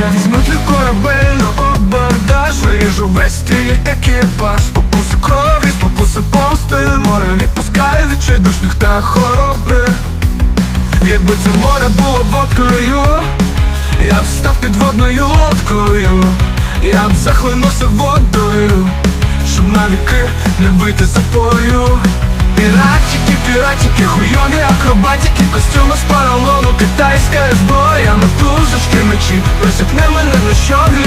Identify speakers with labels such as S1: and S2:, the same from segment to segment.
S1: Я візьму твій корабель на абордаж Виріжу весь твій екіпаж. Покуси крові, спокуси помсти Море відпускає відчайдушних та хоробрих Якби це море було водкою Я б став підводною лодкою. Я б захлинувся водою Щоб навіки не бити запою Піратики, піратики, хуйові акробатики Костюми з поролону, китайська зброя Мотузочки, мечі, присипне мене на щоглі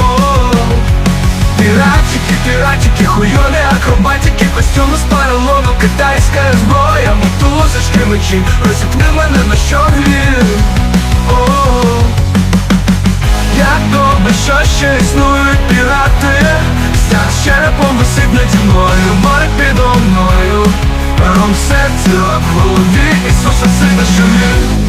S1: О, Піратики, піратики, хуйові акробатики Костюми з поролону, китайська зброя Мотузочки, мечі, присипне мене на щоглі О, як добре, що ще існують пірати. Стяг з черепом висить наді мною Море підо мною Ром в серці, в голові Ісуса сина, він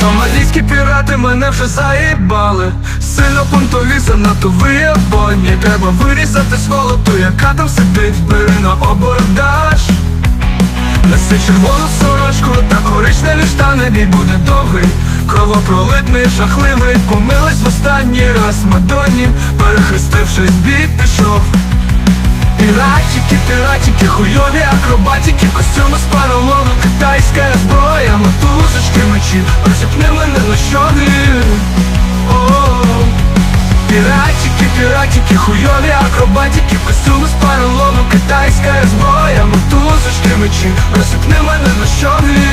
S1: Сомалійські пірати мене вже заїбали. Сильно понтові, занадто виєбані Треба вирізати з голоту, яка там сидить. Бери на обордаж Неси червону сорочку та коричневі штани Бій буде довгий, кровопролитний, жахливий Помилась в останній раз Мадонні Перехрестившись, бій пішов Піратики, піратики, хуйові акробатики, костюми з поролону, китайська зброя, мотузочки, мечі, розіпни мене на щоглі. О, Піратики, піратики, хуйові акробатики, костюми з поролону, китайська зброя, мотузочки, мечі, розіпни мене на щоглі.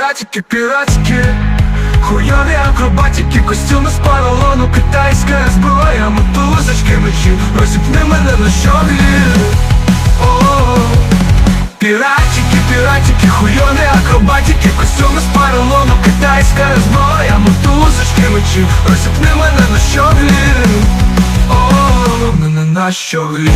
S1: О, Піратики, піратики, хуйові акробатики, костюми з поролону, китайська зброя, мотузочки, мечі, розіпни мене на щоглі. О, Піратики, піратики, хуйові акробатики, костюми з поролону, китайська зброя, мотузочки, мечі, розіпни мене на щоглі. О, мене на щоглі.